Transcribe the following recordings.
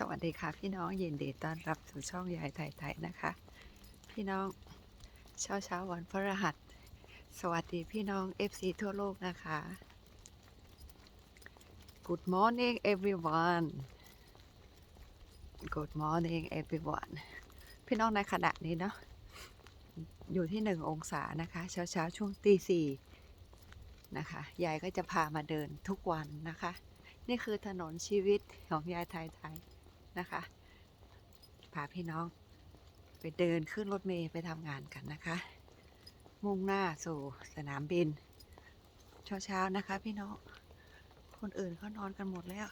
สวัสดีค่ะพี่น้องยินดีต้อนรับสู่ช่องยายไทยไทยนะคะ พี่น้องเช้าเช้าวันพฤหัส สวัสดีพี่น้อง FC ทั่วโลกนะคะ Good morning everyone Good morning everyone พี่น้องในขณะนี้เนาะอยู่ที่หนึ่งองศานะคะเช้าเช้าช่วงตีสี่นะคะยายก็จะพามาเดินทุกวันนะคะ นี่คือถนนชีวิตของยายไทยไทย นะคะพาพี่น้องไปเดินขึ้นรถเมล์ไปทำงานกันนะคะ มุ่งหน้าสู่สนามบิน เช้าๆนะคะ พี่น้อง คนอื่นเขานอนกันหมดแล้ว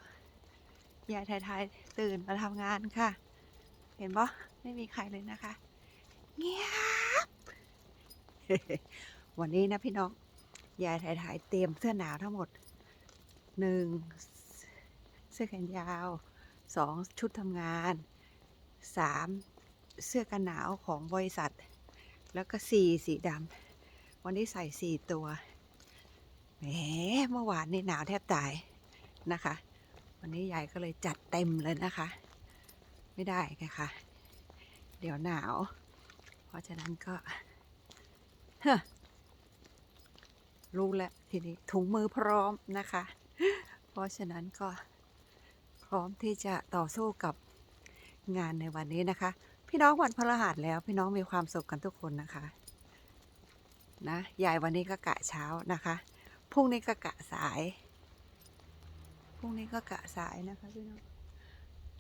ยายไทยไทยตื่นมาทำงานค่ะ เห็นปะไม่มีใครเลยนะคะ เงียบ วันนี้นะพี่น้อง ยายไทยไทยเตรียมเสื้อหนาวทั้งหมดหนึ่งเสื้อแขนยาว สองชุดทำงานสามเสื้อกันหนาวของบริษัท แล้วก็สี่สีดำวันนี้ใส่สี่ตัวแหมเมื่อวานนี่หนาวแทบตายนะคะ วันนี้ยายก็เลยจัดเต็มเลยนะคะ ไม่ได้ค่ะเดี๋ยวหนาว เพราะฉะนั้นก็เฮ้รู้แล้วทีนี้ถุงมือพร้อมนะคะ เพราะฉะนั้นก็ ร้อมที่จะต่อสู้กับงานในวันนี้นะคะ พี่น้องวันพฤหัสแล้ว พี่น้องมีความสุขกันทุกคนนะคะนะยายวันนี้ก็กะเช้านะคะพรุ่งนี้ก็กะสายพรุ่งนี้ก็กะสายนะคะพี่น้อง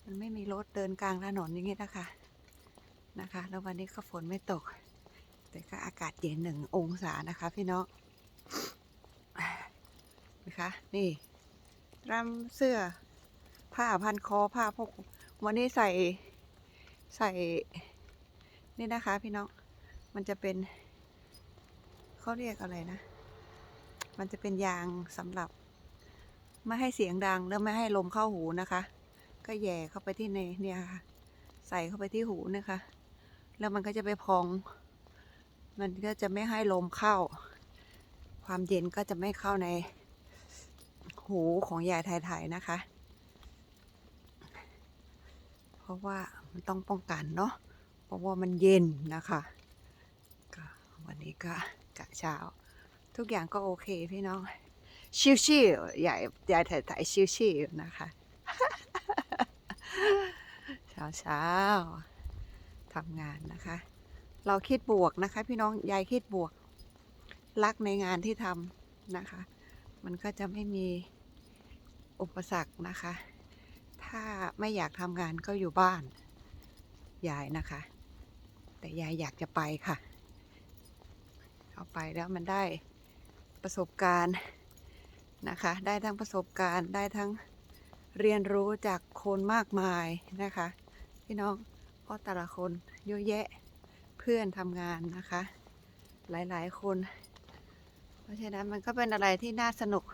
มันไม่มีรถเดินกลางถนนอย่างนี้นะคะนะคะ แล้ววันนี้ก็ฝนไม่ตก แต่ก็อากาศเย็นหนึ่งองศานะคะ พี่น้องนะคะนี่รำเสื้อ ผ้าพันคอผ้าพวกวันนี้ใส่ใส่นี่นะคะพี่น้อง มันจะเป็นเขาเรียกอะไรนะ มันจะเป็นยางสำหรับ ไม่ให้เสียงดังแล้วไม่ให้ลมเข้าหูนะคะ ก็แย่เข้าไปที่ในเนี่ยค่ะ ใส่เข้าไปที่หูนะคะ แล้วมันก็จะไปพอง มันก็จะไม่ให้ลมเข้า ความเย็นก็จะไม่เข้าในหูของยายไทยๆนะคะ เพราะว่ามันต้องป้องกันเนาะเพราะว่ามันเย็นนะคะก็วันนี้ก็กะเช้า ทุกอย่างก็โอเคพี่น้อง ชิวๆยายยายไทยๆชิวๆนะคะเช้าเช้าๆทำงานนะคะ เราคิดบวกนะคะ พี่น้องยายคิดบวก รักในงานที่ทำนะคะ มันก็จะไม่มีอุปสรรคนะคะ ถ้าไม่อยากทำงานก็อยู่บ้าน ยายนะคะ แต่ยายอยากจะไปค่ะ เอาไปแล้วมันได้ประสบการณ์นะคะ ได้ทั้งประสบการณ์ได้ทั้งเรียนรู้จากคนมากมายนะคะ พี่น้องเพราะแต่ละคนเยอะแยะเพื่อนทำงานนะคะ หลายๆคน เพราะฉะนั้นมันก็เป็นอะไรที่น่าสนุก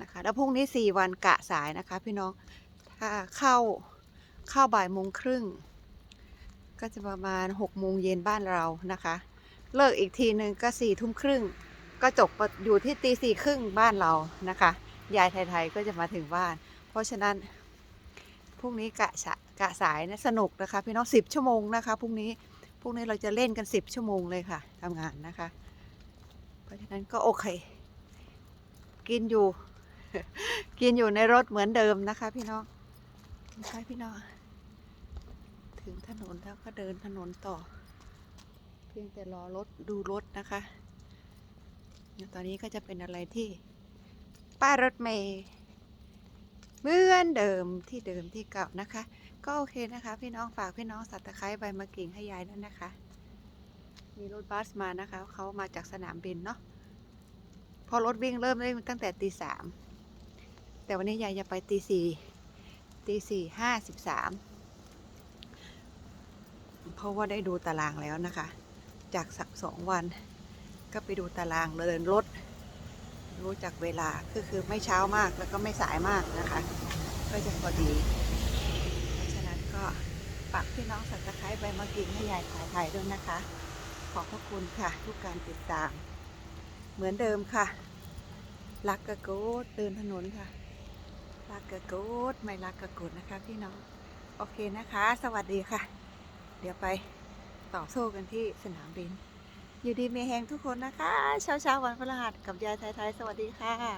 นะคะ แล้วพรุ่งนี้สี่วันกะสายนะคะ พี่น้อง เข้าเข้าบ่ายโมงครึ่ง ก็จะประมาณหกโมงเย็นบ้านเรานะคะ เลิกอีกทีหนึ่งก็สี่ทุ่มครึ่ง ก็จบอยู่ที่ตีสี่ครึ่งบ้านเรานะคะ ยายไทยๆก็จะมาถึงบ้าน เพราะฉะนั้นพรุ่งนี้กะสะกะสายนะสนุกนะคะ พี่น้องสิบชั่วโมงนะคะพรุ่งนี้พรุ่งนี้เราจะเล่นกันสิบชั่วโมงเลยค่ะทำงานนะคะ เพราะฉะนั้นก็โอเค กินอยู่ กินอยู่ในรถเหมือนเดิมนะคะ พี่น้อง ใช่พี่น้องถึงถนนแล้วก็เดินถนนต่อ เพียงแต่รอรถดูรถนะคะตอนนี้ก็จะเป็นอะไรที่ ป้ายรถเมย์เหมือนเดิมที่เดิมที่เก่านะคะ ก็โอเคนะคะ พี่น้องฝากพี่น้องสัตว์ตะไคร้ใบมะกิ่งให้ยายด้วยนะคะ มีรถบัสมานะคะเขามาจากสนามบินเนาะพอรถวิ่งเริ่มวิ่งตั้งแต่ตีสามแต่วันนี้ยายจะไปตีสี่ ตีสี่ห้าสิบสามเพราะว่าได้ดูตารางแล้วนะคะ จากสักสองวัน ก็ไปดูตารางเดินรถ รู้จักเวลาคือคือไม่เช้ามากแล้วก็ไม่สายมากนะคะ ก็จะพอดี เพราะฉะนั้นก็ฝากพี่น้องสัตว์ไคร้ใบมะกิ่งให้ยายถ่ายถ่ายด้วยนะคะ ขอบพระคุณค่ะ ทุกการติดตาม เหมือนเดิมค่ะรักกะโกดเดินถนนค่ะ รักกะกูดไม่รักกะกูดนะคะพี่น้อง โอเคนะคะ สวัสดีค่ะ เดี๋ยวไปต่อสู้กันที่สนามบิน อยู่ดีเมแหงทุกคนนะคะ เช้าเช้าวันพฤหัสกับยายไทยๆสวัสดีค่ะ